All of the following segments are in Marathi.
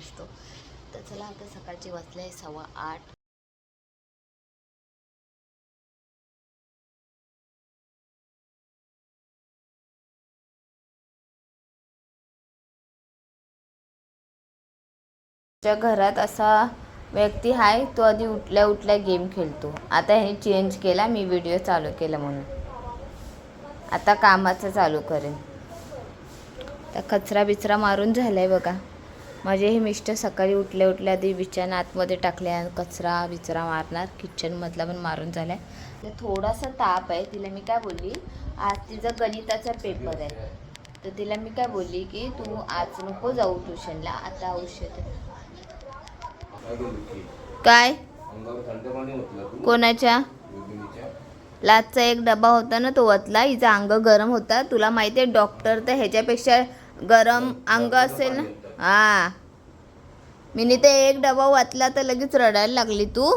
असतो. तर चला आता सकाळची वाजले आहे सव्वा आठ. घरात असा व्यक्ती आहे तो आधी उठल्या उठल्या गेम खेळतो. आता ह्याने चेंज केला मी व्हिडिओ चालू केला म्हणून. आता कामाचं चालू करेन. तर कचरा बिचरा मारून झालाय बघा. माझे हे मिस्टर सकाळी उठल्या उठल्या आधी बिछाना आतमध्ये टाकले आणि कचरा बिचरा मारणार किचनमधला पण मारून झालाय. तर थोडासा ताप आहे तिला मी काय बोलली आज तिचा गणिताचा पेपर आहे. तर तिला मी काय बोलली की तू आज नको जाऊ ट्युशनला आता औषध. काय कोणाच्या? लाचचा एक डबा होता ना तो वतला हिचा अंग गरम होता. तुला माहिती आहे डॉक्टर तर ह्याच्यापेक्षा गरम अंग असेल ना. हा. मी ते एक डबा वाचला तर लगेच रडायला लागली तू.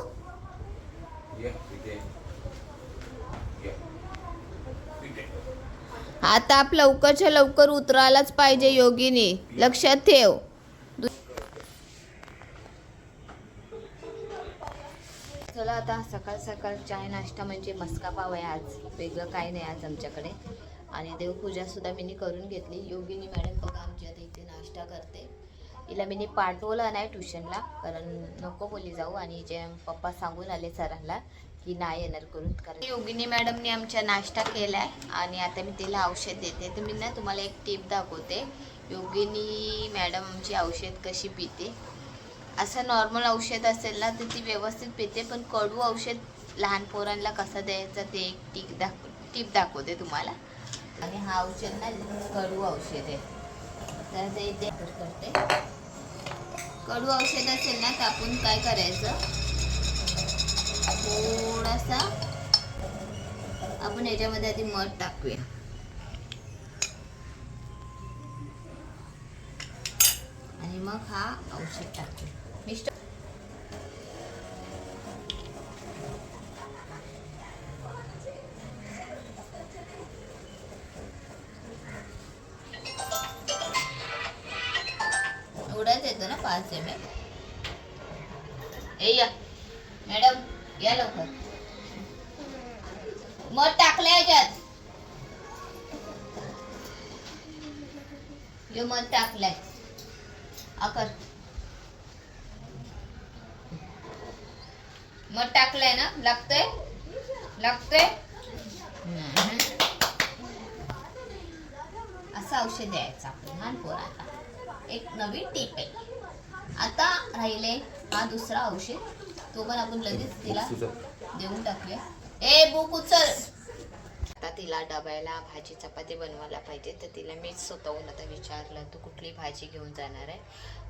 आता आप लवकरच्या लवकर उतरायलाच पाहिजे योगिनी. लक्षात ठेव. चला आता सकाळ सकाळ चाय नाश्ता म्हणजे मस्का पाव आहे आज. वेगळं काही नाही आज आमच्याकडे. आणि देवपूजा सुद्धा मी करून घेतली. योगिनी मॅडम बघा आमची आता नाश्ता करते. हिला मी पाठवलं नाही ट्युशनला कारण नको बोली जाऊ आणि जे पप्पा सांगून आले सरांना की नाही येणार करून कारण योगिनी मॅडमने आमच्या नाश्ता केलाय आणि आता मी तिला औषध देते. तर मी ना तुम्हाला एक टीप दाखवते. योगिनी मॅडम आमची औषध कशी पिते? असं नॉर्मल औषध असेल ना तर ती व्यवस्थित पिते पण कडू औषध लहान पोरांना कसं द्यायचं ते एक टीप दाखव टीप दाखवते तुम्हाला. आणि हा औषध ना कडू औषध आहे. तर ते इथे करते. कडू औषध असेल ना तर आपण काय करायचं? थोडासा आपण याच्यामध्ये आधी मध टाकूया. आणि मग हा औषध टाकतो मिस्टर एवढाच येतो ना ए या. मॅडम या लवकर. मध टाकलं याच्यात यो मध टाकलाय. आकर मध टाकलंय ना? लागतंय? लागतंय? असं औषध द्यायचं. आपण लहान पोराला एक नवीन टीप आहे. आता राहिले हा दुसरा औषध. तो पण आपण लगेच तिला देऊन टाकूया. ए बुक उचल. आता तिला डब्याला भाजी चपाती बनवायला पाहिजे. तर तिला मीच स्वतःहून आता विचारलं तू कुठली भाजी घेऊन जाणार आहे?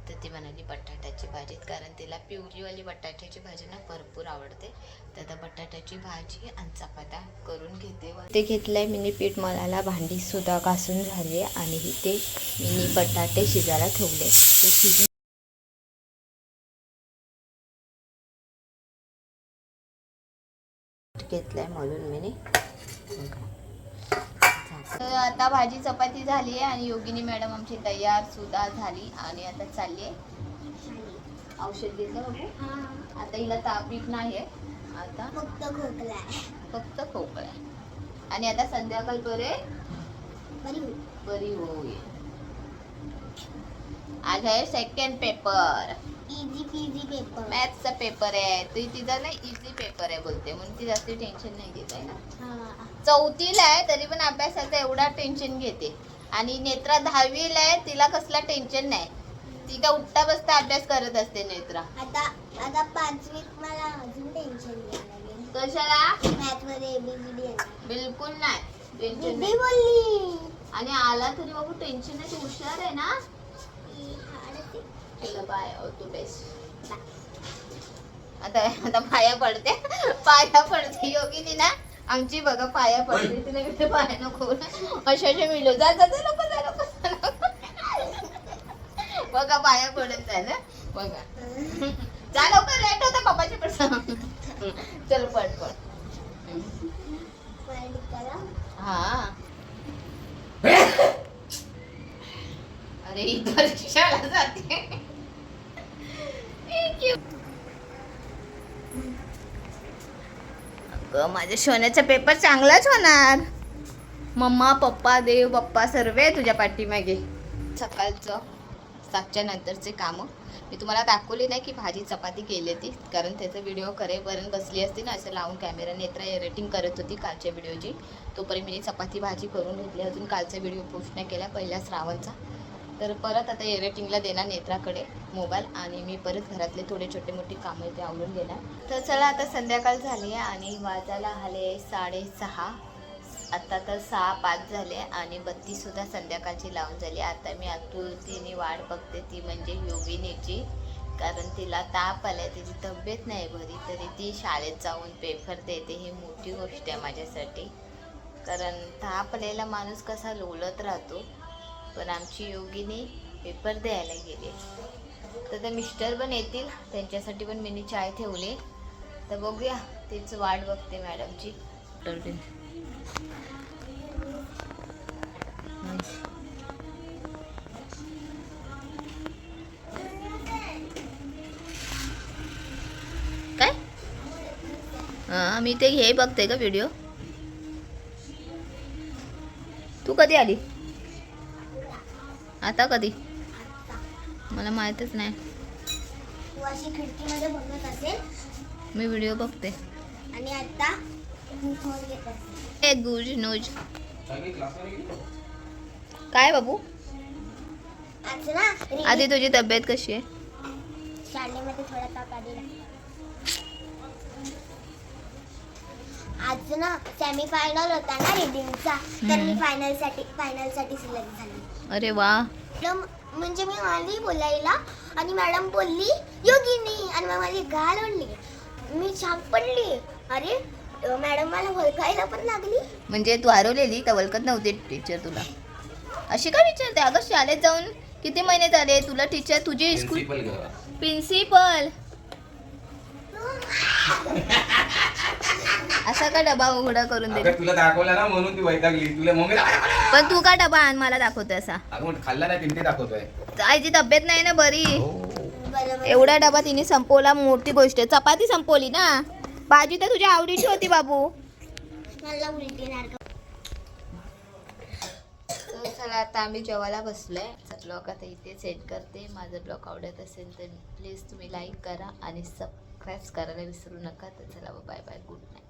तर ती म्हणाली बटाट्याची भाजी. कारण तिला पिवरीवाली बटाट्याची भाजी ना भरपूर आवडते. तर आता बटाट्याची भाजी आणि चपात्या करून घेते. ते घेतलंय मिनी पीठ मळायला. भांडी सुद्धा घासून झाली आणि इथे मिनी बटाटे शिजायला ठेवले. ते शिजून घेतलाय म्हणून मी तर आता भाजी चपाती झाली आहे आणि योगिनी मॅडम आमची तयार सुद्धा झाली आणि आता चालली आहे. औषध घेतलं बघू. आता हिला ताप बीप नाही आहे आता फक्त खोकला आहे. फक्त खोकला आहे. आणि आता संध्याकाळपर्यंत बरी? होईल. बरी होईल. आज आहे second paper easy peasy paper मॅथ्सचा paper आहे. ती तिचा ना इझी पेपर आहे बोलते. म्हणून ती जास्त टेन्शन नाही घेत आहे ना. हा. चौथीला आहे तरी पण अभ्यासाचं एवढा टेन्शन घेते. आणि नेत्रा दहावीला आहे तिला कसला टेन्शन नाही. ती का उठता बसता अभ्यास करत असते नेत्रा. आता आता पाचवीत मला अजून टेन्शन घ्यायला लागेल. कशाला? मॅथमध्ये एबीसीडी येणार बिलकुल नाही. टेन्शन दीदी नाही. बोलली. आणि आला तरी बाबू टेन्शन नाही तू हुशार आहे ना. बाय ऑल बेस्ट आता आता पाया पडते. पाया पडते. योगिनी ना आमची बघा पाया पडते. तिला इथे पाया नको. अशा अशा मिलो जा जा जा, नको जा नको. बघा पाया पडत आहे ना? बघा. जा लवकर लेट होता पप्पाची पडसा चल पड पड पण करा. हा. अरे ही परीक्षाला जाते. अगं माझ्या सोन्याचा पेपर चांगलाच होणार. मम्मा पप्पा देव पप्पा सर्व आहे तुझ्या पाठीमागे. सकाळचं सातच्या नंतरचे कामं. मी तुम्हाला दाखवली नाही की भाजी चपाती केली ती कारण त्याचा व्हिडिओ करेपर्यंत बसली असती ना असं लावून कॅमेरा नेत्रा एडिटिंग करत होती कालच्या व्हिडिओची तोपर्यंत मी चपाती भाजी करून घेतली. अजून कालचा व्हिडिओ पोस्ट नाही केला पहिल्या श्रावणचा. तर परत आता एडिटिंगला देणार नेत्राकडे. मोबाईल आणि मी परत घरातले थोडे छोटे मोठे कामं ते आवरून घेणार. तर चला आता संध्याकाळ झाली आहे आणि वाजायला आले साडेसहा. आता तर सहा पाच झाले आणि बत्तीसुद्धा संध्याकाळची लावून झाली आता मी आतुरतीने वाट बघते ती म्हणजे योगिनीची. कारण तिला ताप आलाय तिची तब्येत नाही बरी तरी ती शाळेत जाऊन पेपर देते. ही मोठी गोष्ट आहे माझ्यासाठी. कारण ताप आलेला माणूस कसा लोळत राहतो. पण आमची योगिनी पेपर द्यायला गेली तर ते मिस्टर पण येतील. त्यांच्यासाठी पण मी चाय ठेवली. तर बघूया तीच वाट बघते मॅडमची. काय? हा मी ते हे बघते का व्हिडिओ तू कधी आली? आता कधी? मला माहीतच नाही. तू अशी खिडकीमध्ये बघत असेल. मी व्हिडिओ बघते. आणि आता ए गुज नूज? काय बाबू? आज ना री- आधी तुझी तब्येत कशी आहे? शाळेमध्ये थोडा ताप आलेला आज ना सेमी फायनल होता ना रिडिंगचा तर मी हम्म. फायनलसाठी फायनलसाठी सिलेक्ट झाली. अरे वा. मॅडम म्हणजे मी आली बोलायला आणि मॅडम बोलली योगिनी. आणि मग माझी गाल ओढली. मी छाप पडली अरे मॅडम मला ओळखायला पण लागली. म्हणजे तू हरवलेली का वळखत नव्हती टीचर तुला. अशी काय विचारते? अगं शाळेत जाऊन किती महिने झाले? तुला टीचर तुझी स्कूल. प्रिन्सिपल असा का डबा उघडा करून दे अगं तुला दाखवला ना म्हणून ती वैतागली. तुला मग पण तू का डबा आण मला दाखवतोय असा अगं खाल्ला नाही तिथे दाखवतोय. आईची तब्येत नाही ना बरी? बरोबर एवढा डबा तिने संपवला मोठी गोष्ट आहे. चपाती संपवली ना? भाजी तर तुझ्या आवडीची होती बाबू. मला उलटी नारक तर चला आता आम्ही जेवायला बसलोय. ब्लॉग आता इथे सेट करते. माझा ब्लॉग आवडत असेल तर प्लीज तुम्ही लाईक करा आणि सबस्क्राईब करायला विसरू नका. तर चला बाय बाय गुड नाईट